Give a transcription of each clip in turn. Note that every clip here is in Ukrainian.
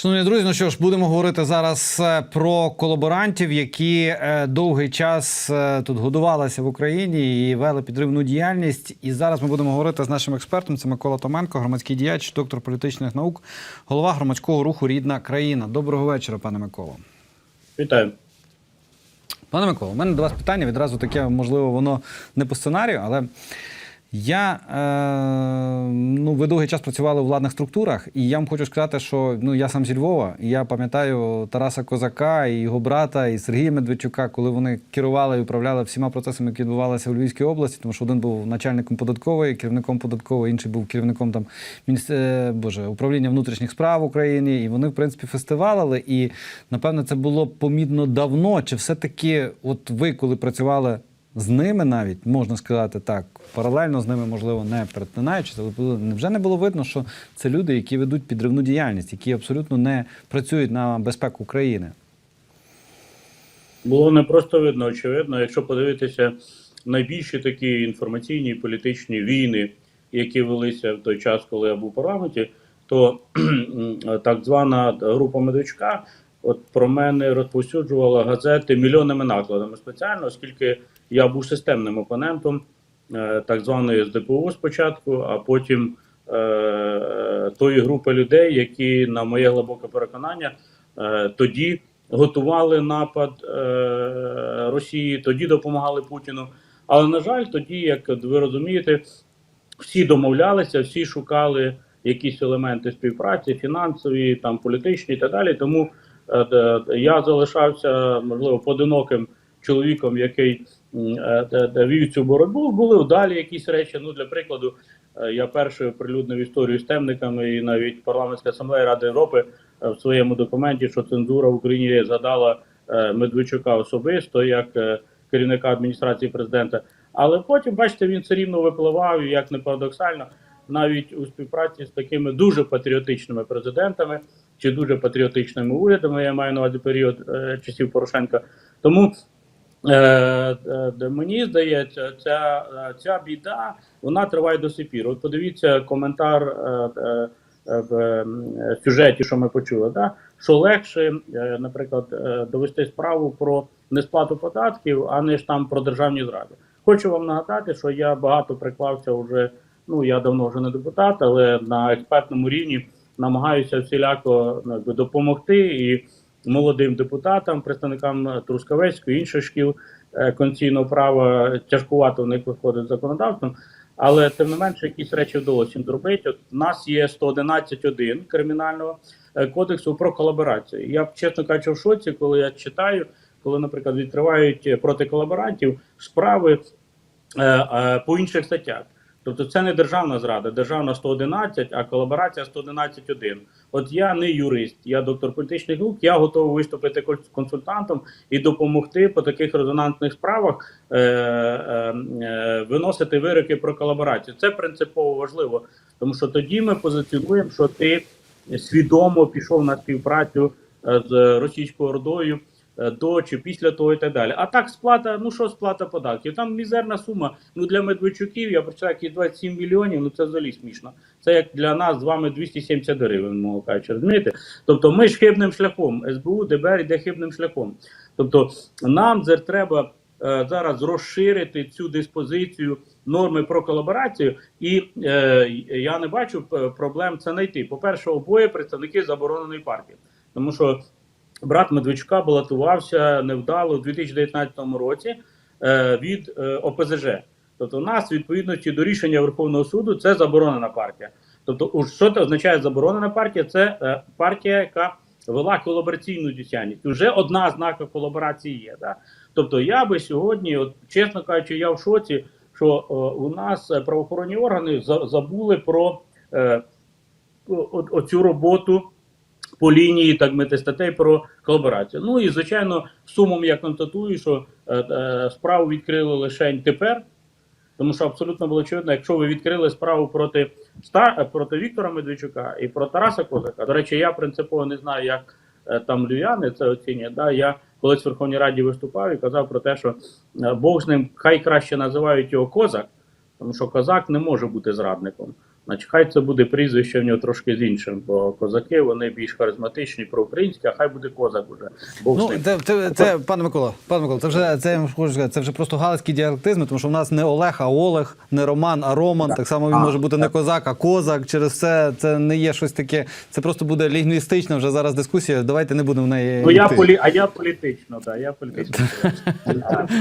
Шановні друзі, ну що ж, будемо говорити зараз е, про колаборантів, які е, довгий час е, тут годувалися в Україні і вели підривну діяльність. І зараз ми будемо говорити з нашим експертом. Це Микола Томенко, громадський діяч, доктор політичних наук, голова громадського руху Рідна країна. Доброго вечора, пане Миколо. Вітаю. Пане Миколо, у мене до вас питання відразу таке, можливо, воно не по сценарію, але я е, ну, ви довгий час працювали у владних структурах, і я вам хочу сказати, що ну, я сам зі Львова, і я пам'ятаю Тараса Козака і його брата, і Сергія Медведчука, коли вони керували і управляли всіма процесами, які відбувалися у Львівській області, тому що один був начальником податкової, керівником податкової, інший був керівником там міністр... е, Боже, управління внутрішніх справ в Україні. І вони, в принципі, фестивалили. І напевно це було помітно давно. Чи все-таки, от ви, коли працювали з ними навіть можна сказати так, паралельно з ними, можливо, не перетинаючись, але невже не було видно, що це люди, які ведуть підривну діяльність, які абсолютно не працюють на безпеку України. Було не просто видно, очевидно, якщо подивитися найбільші такі інформаційні і політичні війни, які велися в той час, коли я був у парламенті, то так звана група Медведчука от про мене розповсюджувала газети мільйонними накладами спеціально, оскільки я був системним опонентом е, так званої СДПУ спочатку, а потім е, тої групи людей, які, на моє глибоке переконання, е, тоді готували напад Росії, тоді допомагали Путіну. Але на жаль, тоді, як ви розумієте, всі домовлялися, всі шукали якісь елементи співпраці, фінансові, там політичні і так далі. Тому я залишався можливо поодиноким чоловіком, який вів цю боротьбу. Були вдалі якісь речі. Ну, для прикладу, е, я першою прилюднив історію з темниками, і навіть парламентська асамблея Ради Європи е, в своєму документі, що цензура в Україні згадала е, Медведчука особисто як е, керівника адміністрації президента. Але потім, бачите, він все рівно випливав, як не парадоксально, навіть у співпраці з такими дуже патріотичними президентами чи дуже патріотичними урядами, я маю на увазі період е, часів Порошенка. Тому е, е, мені здається, ця, е, ця біда вона триває до сих пір. От подивіться коментар е, е, е, в е, сюжеті, що ми почули, да? що легше, е, наприклад, е, довести справу про несплату податків, а не ж там про державні зради. Хочу вам нагадати, що я багато приклався вже. Ну я давно вже не депутат, але на експертному рівні намагаюся всіляко ну, якби, допомогти і молодим депутатам, представникам Трускавецької інших шкіл е, конституційного права тяжкувато в них виходить законодавством. Але тим не менше, якісь речі вдалося їм зробити. От у нас є 111.1 кримінального е, кодексу про колаборацію. Я чесно кажучи, в шоці, коли я читаю, коли, наприклад, відкривають е, проти колаборантів справи е, е, по інших статтях. Тобто це не державна зрада, державна 111, а колаборація 111.1. От я не юрист, я доктор політичних наук, я готовий виступити кон- консультантом і допомогти по таких резонансних справах е, е, е, виносити вироки про колаборацію. Це принципово важливо, тому що тоді ми позиціонуємо, що ти свідомо пішов на співпрацю е, з російською ордою до чи після того і так далі. А так сплата, ну що сплата податків? Там мізерна сума. Ну для Медведчуків я прочитав, які 27 мільйонів. Ну це взагалі смішно. Це як для нас з вами 270 гривень, мовно кажучи, розумієте? Тобто ми ж хибним шляхом. СБУ, ДБР йде хибним шляхом. Тобто нам треба е, зараз розширити цю диспозицію норми про колаборацію, і е, я не бачу е, проблем це знайти. По-перше, обоє представники забороненої партії, тому що брат Медведчука балотувався невдало у 2019 році е, від е, ОПЗЖ. Тобто, у нас відповідності до рішення Верховного суду це заборонена партія. Тобто, що це означає заборонена партія? Це е, партія, яка вела колабораційну діяльність. Уже одна ознака колаборації є. Да? Тобто, я би сьогодні, от чесно кажучи, я в шоці, що е, у нас правоохоронні органи за- забули про е, о- о- оцю роботу по лінії так мити статей про колаборацію. Ну і звичайно, сумом я констатую, що е, е, справу відкрили лише тепер. Тому що абсолютно було очевидно, якщо ви відкрили справу проти Ста е, проти Віктора Медведчука і про Тараса Козака. До речі, я принципово не знаю, як там львів'яни це оцінюють. Да? Я колись в Верховній Раді виступав і казав про те, що Бог з ним хай краще називають його козак, тому що козак не може бути зрадником. Значить, хай це буде прізвище в нього трошки з іншим, бо козаки вони більш харизматичні, проукраїнські, а хай буде козак уже. Бог Ну, це, це, це, пане Микола, пане Микола, це вже це я вам хочу сказати, це вже просто галицькі діалектизми, тому що в нас не Олег, а Олег, не Роман, а Роман. Так само він А, може бути не козак, а козак. Через це це не є щось таке. Це просто буде лінгвістична вже зараз дискусія. Давайте не будемо в неї. Ну я полі, а я політично, да, я політично.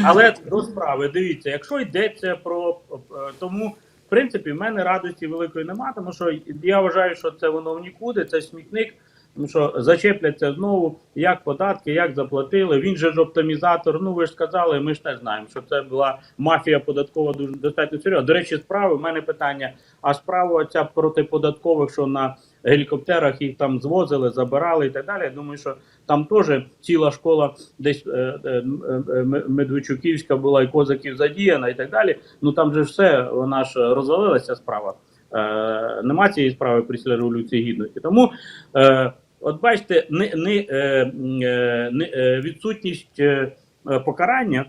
Але до справи, дивіться, якщо йдеться про е, тому, принципі, в мене радості великої нема, тому що я вважаю, що це воно в нікуди, це смітник. Тому що зачепляться знову, як податки, як заплатили. Він же ж оптимізатор. Ну ви ж сказали, ми ж теж знаємо, що це була мафія податкова дуже достатньо серйозна. До речі, справи в мене питання: а справа ця проти податкових, що на гелікоптерах їх там звозили, забирали і так далі. Я думаю, що там теж ціла школа десь е, е, е, Медведчуківська була і козаків задіяна, і так далі. Ну там же все, вона ж розвалилася справа. Е, нема цієї справи після революції гідності. Тому е, от бачите, не, не, не відсутність покарання.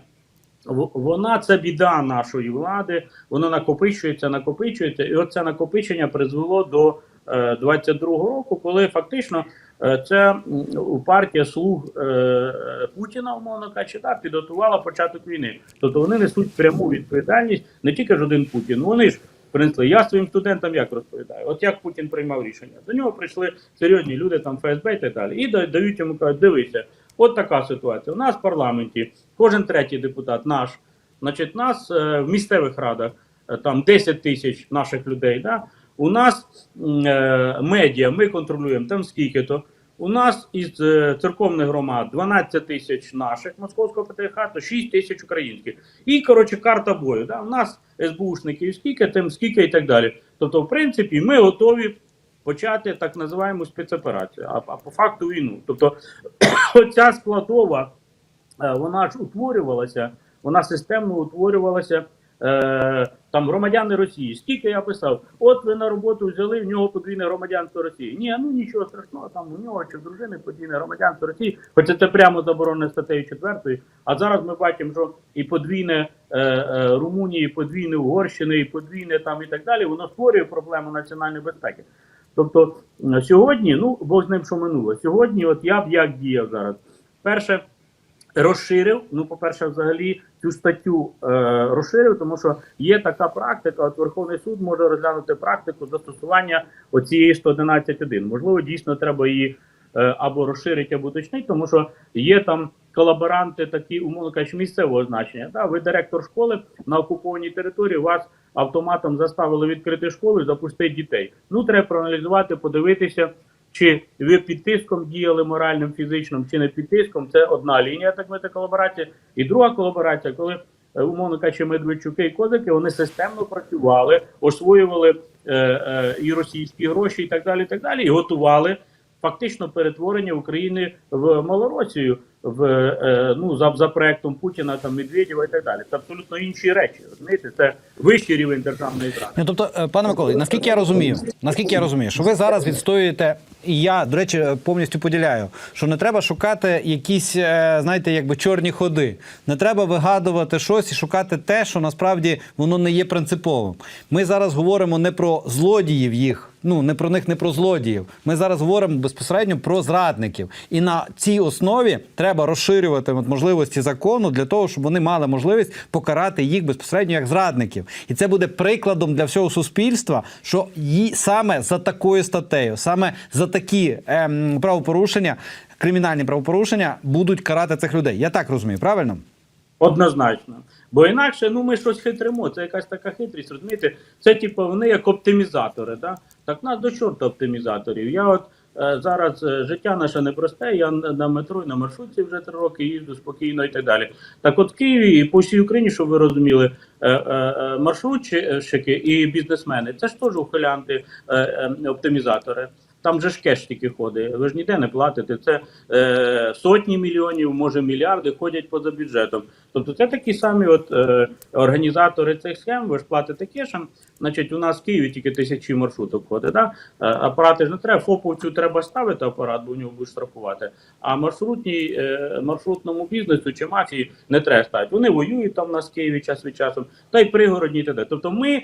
Вона це біда нашої влади, воно накопичується, накопичується, і от це накопичення призвело до е, 22-го року, коли фактично е, це партія слуг е, Путіна, умовно кажучи, да, підготувала початок війни. Тобто вони несуть пряму відповідальність не тільки ж один Путін, вони ж принесли. Я своїм студентам як розповідаю, от як Путін приймав рішення. До нього прийшли серйозні люди, там ФСБ і так далі, і дають йому кажуть, дивися, от така ситуація. У нас в парламенті кожен третій депутат наш. Значить, нас е, в місцевих радах там 10 тисяч наших людей. Да? У нас е, медіа, ми контролюємо там скільки то. У нас із е, церковних громад 12 тисяч наших московського патріархату, 6 тисяч українських. І коротше карта бою. Да? У нас СБУшників скільки, тим скільки і так далі. Тобто, в принципі, ми готові почати так називаємо спецоперацію, а, а по факту війну. Тобто, оця складова е, вона ж утворювалася, вона системно утворювалася. Е, там громадяни Росії. Скільки я писав, от ви на роботу взяли в нього подвійне громадянство Росії. Ні, ну нічого страшного, там у нього чи в дружини подвійне громадянство Росії, хоча це прямо заборонено статтею 4. А зараз ми бачимо, що і подвійне е, е, Румунії, і подвійне Угорщини, і подвійне там і так далі, воно створює проблему національної безпеки. Тобто сьогодні, ну бо з ним що минуло. Сьогодні, от я б як діяв зараз. Перше, розширив. Ну, по-перше, взагалі цю статтю е, розширив, тому що є така практика. От Верховний суд може розглянути практику застосування оцієї 111.1. Можливо, дійсно треба її е, або розширити, або уточнити, тому що є там колаборанти, такі умовно кажучи, місцевого значення. Да? Ви директор школи на окупованій території, вас автоматом заставили відкрити школу і запустити дітей. Ну, треба проаналізувати, подивитися. Чи ви під тиском діяли моральним, фізичним, чи не під тиском, це одна лінія, так мета колаборація. І друга колаборація, коли е, умовно кажучи, Медведчуки і Козаки, вони системно працювали, освоювали е, е, і російські гроші, і так далі, і так далі, і готували фактично перетворення України в Малоросію, в е, ну за, за проектом Путіна там Медведєва і так далі. Це абсолютно інші речі. Розумієте, це вищий рівень державної зради. Ну, тобто, е, пане Миколі, наскільки я розумію, наскільки я розумію, що ви зараз відстоюєте, і я, до речі, е, повністю поділяю, що не треба шукати якісь, е, знаєте, якби чорні ходи. Не треба вигадувати щось і шукати те, що насправді воно не є принциповим. Ми зараз говоримо не про злодіїв їх. Ну, не про них, не про злодіїв. Ми зараз говоримо безпосередньо про зрадників. І на цій основі треба розширювати от можливості закону для того, щоб вони мали можливість покарати їх безпосередньо як зрадників. І це буде прикладом для всього суспільства, що їй саме за такою статтею, саме за такі ем, правопорушення, кримінальні правопорушення будуть карати цих людей. Я так розумію, правильно? Однозначно. Бо інакше ну ми щось хитримо. Це якась така хитрість, розумієте? Це типу вони як оптимізатори. Да? Так нас до чорта оптимізаторів. Я от зараз е, життя наше непросте. Я на метро і на маршрутці вже три роки їжджу спокійно і так далі. Так, от в Києві і по всій Україні, щоб ви розуміли, е, е, е, маршрутчики і бізнесмени це ж теж ухилянти, е, е, оптимізатори. Там же ж кеш тільки ходить. Ви ж ніде не платите. Це е, сотні мільйонів, може мільярди ходять поза бюджетом. Тобто це такі самі от е, організатори цих схем. Ви ж платите кешем. Значить, у нас в Києві тільки тисячі маршруток ходить. Да? Е, апарати ж не треба. ФОПовцю треба ставити апарат, бо у нього будуть штрафувати. А маршрутній е, маршрутному бізнесу чи мафії не треба ставити. Вони воюють там у нас Києві час від часу, та й пригородні. Тобто ми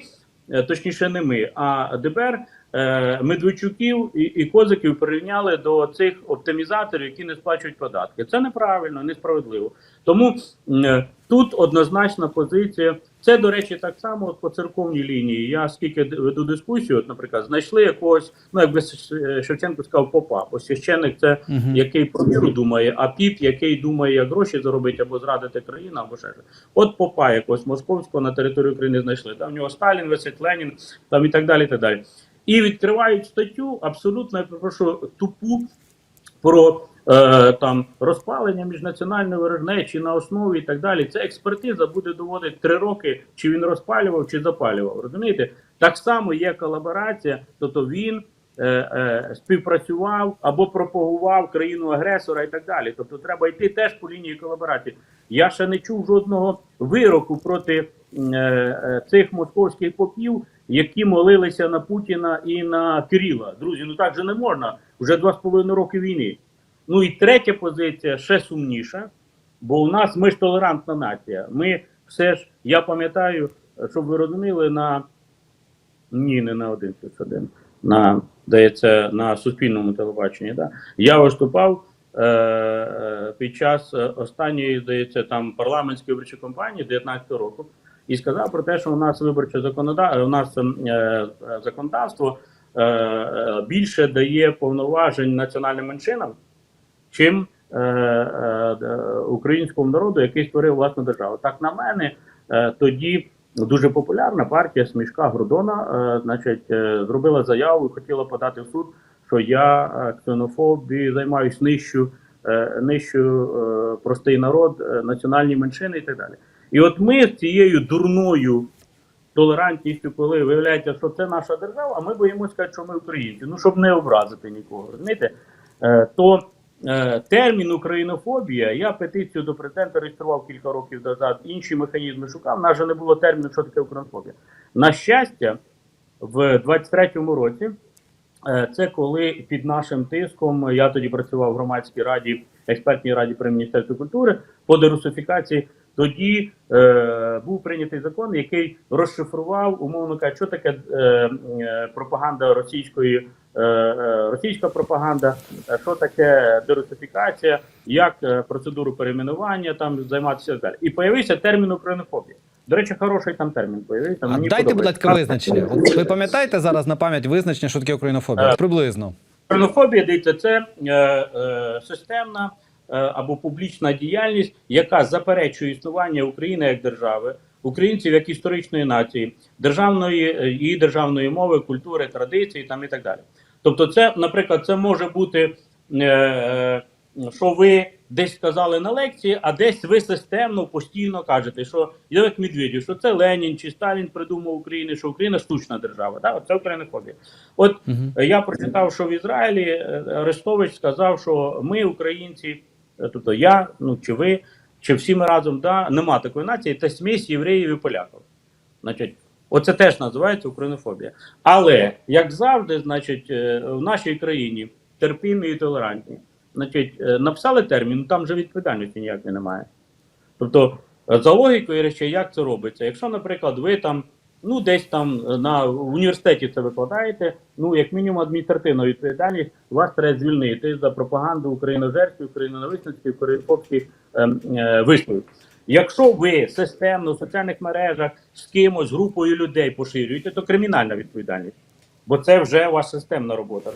е, точніше, не ми, а ДБР е, Медведчуків і, і Козиків порівняли до цих оптимізаторів, які не сплачують податки. Це неправильно, несправедливо. Тому е, тут однозначна позиція. Це, до речі, так само от по церковній лінії. Я скільки веду дискусію, от, наприклад, знайшли якогось, ну якби Ш- Шевченко сказав, попа, бо священник це Мгм. який про міру думає, а піп, який думає, як гроші заробити або зрадити країну, або ще щось. От попа якогось московського на території України знайшли. Там в нього Сталін висить, Ленін, там і так далі. І так далі. І відкривають статтю абсолютно, я прошу, тупу про е, там розпалення міжнаціональної ворожнечі на основі і так далі. Це експертиза буде доводити три роки, чи він розпалював, чи запалював. Розумієте? Так само є колаборація, тобто він. е, е, Співпрацював або пропагував країну агресора і так далі. Тобто треба йти теж по лінії колаборації. Я ще не чув жодного вироку проти е, е, цих московських попів, які молилися на Путіна і на Кирила. Друзі, ну так же не можна. Вже два з половиною роки війни. Ну і третя позиція ще сумніша, бо у нас ми ж толерантна нація. Ми все ж, я пам'ятаю, щоб ви розуміли, на ні, не на один плюс один, на здається, на суспільному телебаченні. Да? Я виступав е, е, під час е, останньої, здається, там парламентської виборчої кампанії 19 року і сказав про те, що у нас виборче законодавство, у нас е, е, законодавство е, е, більше дає повноважень національним меншинам, чим е, е, українському народу, який створив власну державу. Так на мене е, тоді дуже популярна партія Смішка Гордона, е, значить, е, зробила заяву і хотіла подати в суд, що я е, ксенофоб займаюсь нищу, е, нищу е, простий народ, е, національні меншини і так далі. І от ми з цією дурною толерантністю, коли виявляється, що це наша держава, а ми боїмося сказати, що ми українці. Ну щоб не образити нікого, розумієте? Е, то е, термін українофобія, я петицію до президента реєстрував кілька років назад, інші механізми шукав. У нас же не було терміну, що таке українофобія. На щастя, в 23-му році. Е, Це коли під нашим тиском я тоді працював в громадській раді, експертній раді при міністерстві культури по дерусифікації. Тоді е, був прийнятий закон, який розшифрував, умовно кажучи, що таке е, е, пропаганда російської, е, е, російська пропаганда, що таке дерусифікація, як е, процедуру перейменування там займатися і далі. І появився термін українофобія. До речі, хороший там термін появився. Мені дайте, будь ласка, визначення. Ви пам'ятаєте зараз на пам'ять визначення, що таке українофобія? Е, Приблизно. Українофобія, дивіться, це е, е, системна або публічна діяльність, яка заперечує існування України як держави, українців як історичної нації, державної е, її державної мови, культури, традиції там і так далі. Тобто, це, наприклад, це може бути, е, е, що ви десь сказали на лекції, а десь ви системно постійно кажете, що як Медведєв, що це Ленін чи Сталін придумав Україну, що Україна штучна держава. Да? Це українофобія. От Мгм. я прочитав, що в Ізраїлі е, Арестович сказав, що ми, українці, е, тобто я, ну чи ви, чи всі ми разом, да, нема такої нації, це смесь євреїв і поляків. Значить, оце теж називається українофобія. Але як завжди, значить, е, в нашій країні терпімі і толерантні. Значить, е, написали термін, там же відповідальності ніякої немає. Тобто, е, за логікою речей, як це робиться? Якщо, наприклад, ви там, ну десь там е, на університеті це викладаєте, ну як мінімум адміністративна відповідальність, вас треба звільнити за пропаганду україножерських, україноненависницьких, українських ем, е, висловів. Якщо ви системно в соціальних мережах з кимось, групою людей поширюєте, то кримінальна відповідальність. Бо це вже ваша системна робота.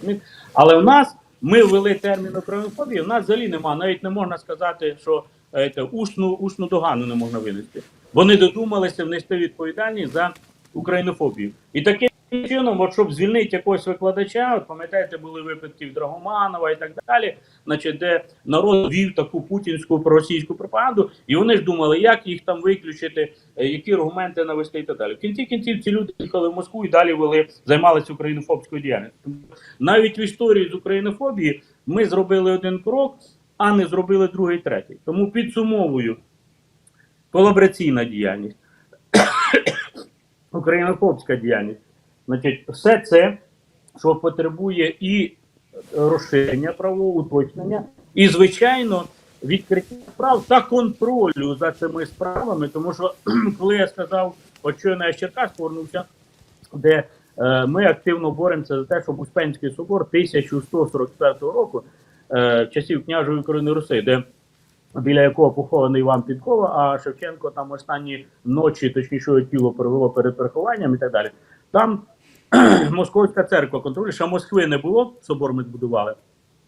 Але в нас ми ввели термін українофобії, в нас взагалі нема. Навіть не можна сказати, що е, те, усну, усну догану не можна винести. Вони додумалися внести відповідальність за українофобію. І таким чином, от щоб звільнити якогось викладача, от пам'ятаєте, були випадки в Драгоманова і так далі, значить, де народ вів таку путінську проросійську пропаганду, і вони ж думали, як їх там виключити, е, які аргументи навести і так далі. В кінці кінців ці люди їхали в Москву і далі вели, займалися українофобською діяльністю. Навіть в історії з українофобії ми зробили один крок, а не зробили другий, третій. Тому підсумовую колабораційна діяльність, українофобська діяльність. Значить, все це, що потребує і розширення правового уточнення, і, звичайно, відкриття справ та контролю за цими справами. Тому що, коли я сказав, от щойно я з Черкас повернувся, де е, ми активно боремося за те, щоб Успенський собор 1144 року, е, часів княжої України Руси, де біля якого похований Іван Підкова, а Шевченко там останні ночі, точніше, його тіло провело перед перехованням і так далі. Там Московська церква контролює, ще Москви не було, собор ми збудували,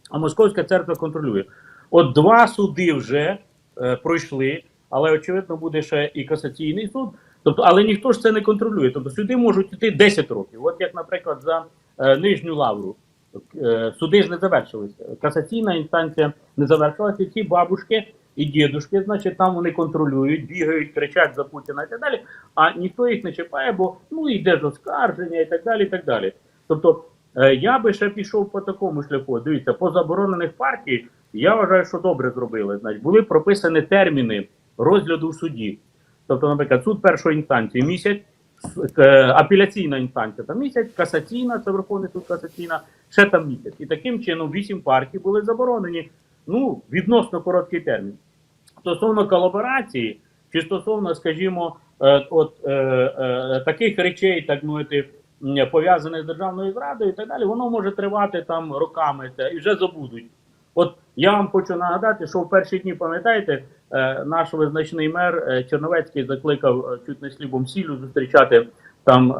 а Московська церква контролює. От два суди вже е, пройшли, але очевидно буде ще і касаційний суд. Тобто, але ніхто ж це не контролює. Тобто сюди можуть йти 10 років. От як, наприклад, за е, нижню лавру. Е, суди ж не завершилися. Касаційна інстанція не завершилася. Ці бабушки і дідушки, значить, там вони контролюють, бігають, кричать за Путіна і так далі. А ніхто їх не чіпає, бо ну йде ж оскарження і так далі. і так далі. Тобто, е, я би ще пішов по такому шляху. Дивіться, по заборонених партій, я вважаю, що добре зробили. Значить, були прописані терміни розгляду в суді. Тобто, наприклад, суд першої інстанції місяць, апеляційна інстанція там місяць, касаційна, це Верховний суд касаційна, ще там місяць. І таким чином вісім партій були заборонені ну, відносно короткий термін. Стосовно колаборації, чи стосовно, скажімо, е, от е, е, таких речей, так мовити, пов'язаних з державною зрадою і так далі, воно може тривати там роками і вже забудуть. От я вам хочу нагадати, що в перші дні, пам'ятаєте, е, наш визначний мер е, Черновецький закликав е, чуть не слібом сілю зустрічати там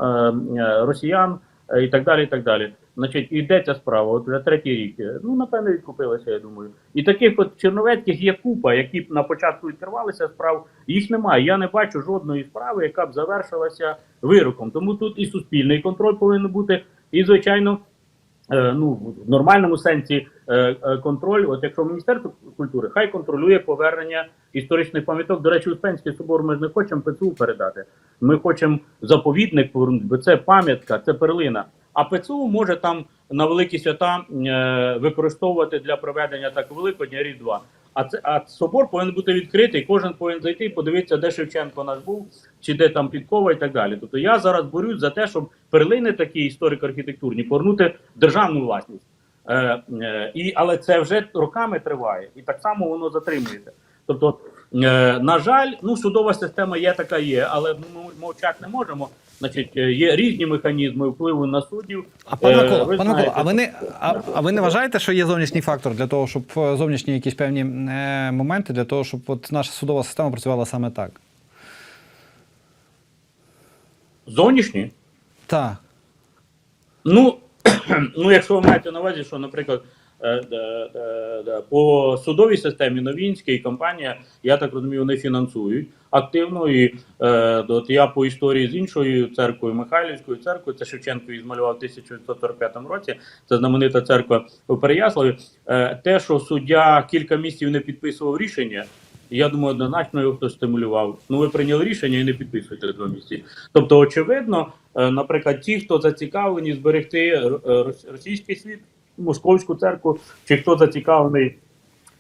росіян і так далі. і так далі. Значить, іде ця справа, от вже третій рік. Ну, напевно, відкупилася, я думаю. І таких от черновецьких є купа, які на початку відкривалися справ, їх немає. Я не бачу жодної справи, яка б завершилася вироком. Тому тут і суспільний контроль повинен бути, і, звичайно, ну, в нормальному сенсі е, е, контроль. От якщо Міністерство культури, хай контролює повернення історичних пам'яток. До речі, Успенський собор ми не хочемо ПЦУ передати. Ми хочемо заповідник повернути, бо це пам'ятка, це перлина. А ПЦУ може там на великі свята е, використовувати для проведення так Великодня Різдва. А це а собор повинен бути відкритий. Кожен повинен зайти і подивитися, де Шевченко наш був, чи де там підкова і так далі. Тобто я зараз борюсь за те, щоб перлини такі історико-архітектурні повернути в державну власність. Е, е, і, але це вже роками триває, і так само воно затримується. Тобто, на жаль, ну судова система є така є, але ми мовчати не можемо. Значить, е, є різні механізми впливу на суддів. А пане Е, Микола, ви пане Микола, а ви не а, а ви не вважаєте, що є зовнішній фактор для того, щоб е, зовнішні якісь певні е, моменти для того, щоб от наша судова система працювала саме так? зовнішні? Так. Ну, ну, якщо ви маєте на увазі, що, наприклад, е, е, е, е, по судовій системі Новінська і компанія, я так розумію, вони фінансують активно. І е, от я по історії з іншою церквою, Михайлівською церквою, це Шевченко її змалював в 1945 році. Це знаменита церква у Переяславі. Е, те, що суддя кілька місяців не підписував рішення. Я думаю, однозначно його хтось стимулював. Ну, ви прийняли рішення і не підписуєте два місяці. Тобто, очевидно, е, наприклад, ті, хто зацікавлені зберегти е, російський світ, московську церкву, чи хто зацікавлений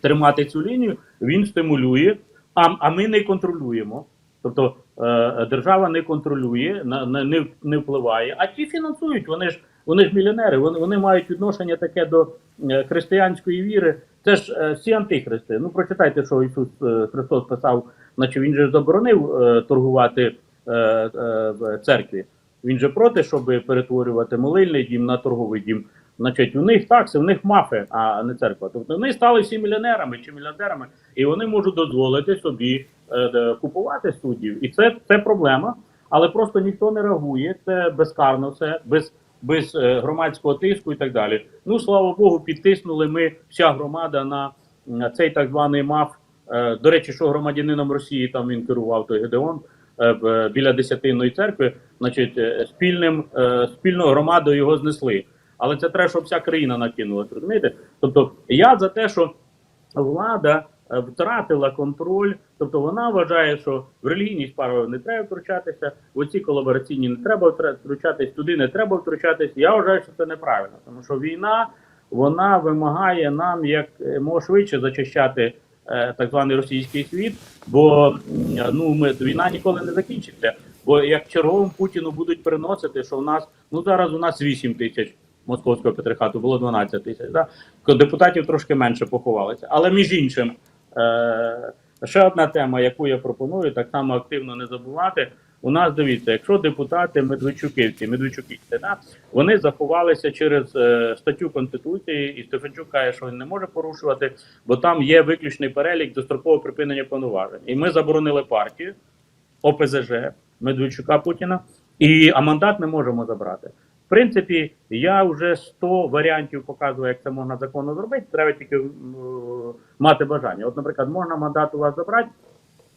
тримати цю лінію, він стимулює, а, а ми не контролюємо. Тобто е, держава не контролює, на, на, не, не впливає, а ті фінансують. Вони ж вони ж мільйонери, вони, вони мають відношення таке до е, християнської віри. Це ж е, всі антихристи. Ну прочитайте, що Ісус е, Христос писав, наче він же заборонив е, торгувати е, е, церкві. Він же проти, щоб перетворювати молильний дім на торговий дім. Значить, у них такси, у них мафи, а не церква. Тобто вони стали всі мільйонерами чи мільярдерами, і вони можуть дозволити собі е, купувати суддів. І це, це проблема, але просто ніхто не реагує. Це безкарно, все без, без е, громадського тиску і так далі. Ну слава Богу, підтиснули ми вся громада на, на цей так званий МАФ. Е, до речі, що громадянином Росії там він керував той Гедеон е, біля десятинної церкви, значить, е, спільним спільною громадою його знесли. Але це треба, щоб вся країна накинулася, розумієте? Тобто я за те, що влада е, втратила контроль, тобто вона вважає, що в релігійні справи не треба втручатися, в оці колабораційні не треба втручатись, туди не треба втручатись. Я вважаю, що це неправильно, тому що війна вона вимагає нам як е, мого швидше зачищати е, так званий російський світ, бо ну ми війна ніколи не закінчиться. Бо як черговим Путіну будуть приносити, що в нас ну зараз у нас 8 тисяч московського патріархату, було 12 тисяч. Да? Депутатів трошки менше поховалося. Але між іншим, е, ще одна тема, яку я пропоную, так само активно не забувати. У нас дивіться, якщо депутати Медведчуківці, Медведчуківці, да, вони заховалися через е, статтю Конституції, і Стефанчук каже, що він не може порушувати, бо там є виключний перелік дострокового припинення повноважень. І ми заборонили партію ОПЗЖ Медведчука Путіна, і а мандат не можемо забрати. Принципі, я вже 100 варіантів показую, як це можна законно зробити. Треба тільки м, мати бажання. От, наприклад, можна мандат у вас забрати,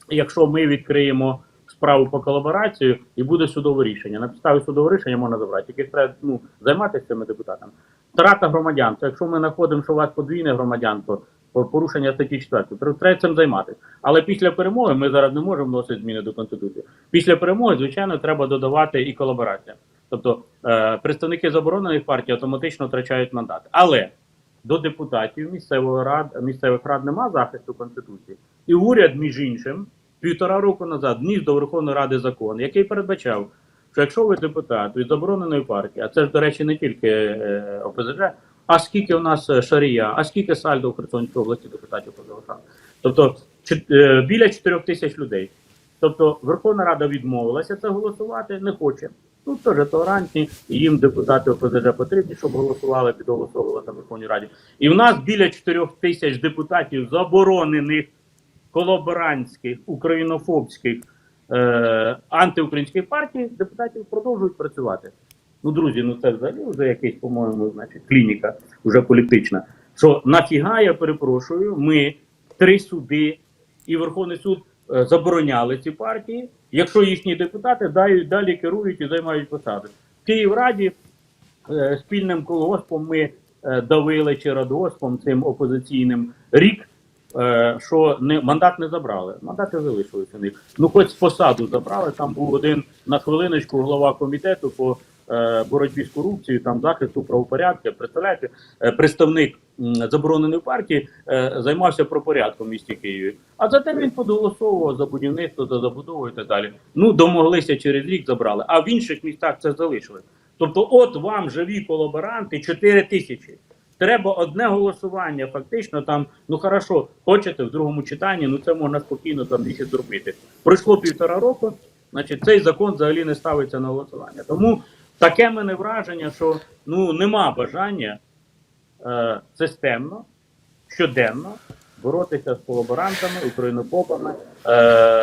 якщо ми відкриємо справу по колаборацію і буде судове рішення. На підставі судового рішення можна забрати. Тільки треба ну, займатися цими депутатами. Втрата громадянства. Якщо ми знаходимо, що у вас подвійне громадянство, порушення статті 4, то треба цим займатися. Але після перемоги ми зараз не можемо вносити зміни до Конституції. Після перемоги, звичайно, треба додавати і колаборація. Тобто е, представники заборонених партій автоматично втрачають мандати. Але до депутатів місцевої рад, місцевих рад нема захисту Конституції. І уряд, між іншим, півтора року назад вніс до Верховної Ради закон, який передбачав, що якщо ви депутат від забороненої партії, а це ж, до речі, не тільки е, ОПЗЖ, а скільки у нас е, Шарія, а скільки сальдо в Херсонській області депутатів позалишали. Тобто біля 4 тисяч людей. Тобто Верховна Рада відмовилася це голосувати, не хоче. Ну, теж толерантні, їм депутати ОПЗЖ потрібні, щоб голосували, підголосовували на Верховній Раді. І в нас біля 4 тисяч депутатів заборонених колаборантських, українофобських, е, антиукраїнських партій, депутатів продовжують працювати. Ну, друзі, ну це взагалі вже якийсь, по-моєму, значить, клініка вже політична. Що нафіга, я перепрошую, ми три суди і Верховний суд е, забороняли ці партії, якщо їхні депутати далі, далі керують і займають посади. В Київраді е, спільним колгоспом ми е, давили чи радгоспом цим опозиційним рік, е, що не мандат не забрали. Мандати залишилися них. Ну, хоч посаду забрали. Там був один на хвилиночку голова комітету по боротьбі з корупцією, там захисту правопорядку. Представляєте, е, представник забороненої партії е, займався пропорядком в місті Києві. А зате він подголосовував за будівництво, за забудову і так далі. Ну домоглися через рік забрали. А в інших містах це залишили. Тобто, от вам живі колаборанти 4 тисячі. Треба одне голосування, фактично там, ну хорошо, хочете в другому читанні, ну це можна спокійно там і зробити. Пройшло півтора року, значить цей закон взагалі не ставиться на голосування. Тому таке мене враження, що ну нема бажання е, системно, щоденно боротися з колаборантами, українопопами. Е,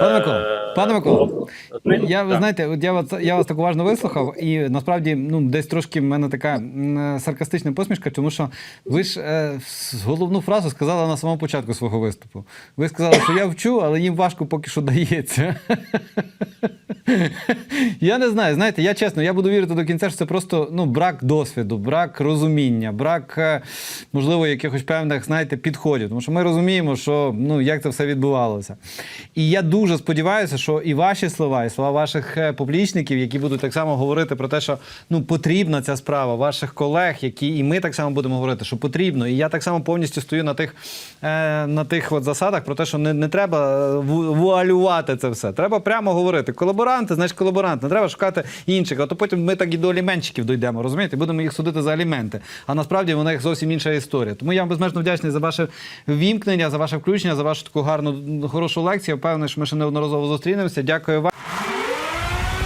Пане Микола, пане Микола, ну, Я ви знаєте, от я вас я вас так уважно вислухав, і насправді ну десь трошки в мене така саркастична посмішка, тому що ви ж е, головну фразу сказали на самому початку свого виступу. Ви сказали, що я вчу, але їм важко поки що дається. Я не знаю, знаєте, я чесно, я буду вірити до кінця, що це просто ну, брак досвіду, брак розуміння, брак, е, можливо, якихось певних, знаєте, підходів. Тому що ми розуміємо, що ну, як це все відбувалося. І я дуже сподіваюся, що і ваші слова, і слова ваших е, публічників, які будуть так само говорити про те, що ну, потрібна ця справа, ваших колег, які і ми так само будемо говорити, що потрібно. І я так само повністю стою на тих, е, на тих от засадах про те, що не, не треба е, вуалювати це все. Треба прямо говорити. Колаборанти, значить колаборант. Не треба шукати інших. А то потім ми так і до аліменщиків дійдемо, розумієте? Будемо їх судити за аліменти. А насправді в них зовсім інша історія. Тому я вам безмежно вдячний за ваше вімкнення, за ваше включення, за вашу таку гарну хорошу лекцію. Впевнений, що ми ще неодноразово зустрінемося. Дякую вам.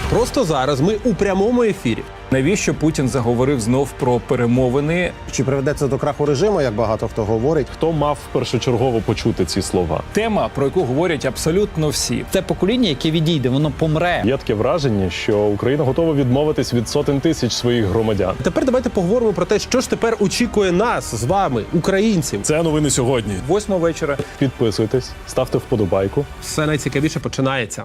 Просто зараз ми у прямому ефірі. Навіщо Путін заговорив знов про перемовини? Чи приведе це до краху режиму, як багато хто говорить? Хто мав першочергово почути ці слова? Тема, про яку говорять абсолютно всі. Це покоління, яке відійде, воно помре. Є таке враження, що Україна готова відмовитись від сотень тисяч своїх громадян. Тепер давайте поговоримо про те, що ж тепер очікує нас з вами, українців. Це новини сьогодні. Восьмого вечора Підписуйтесь, ставте вподобайку. Все найцікавіше починається.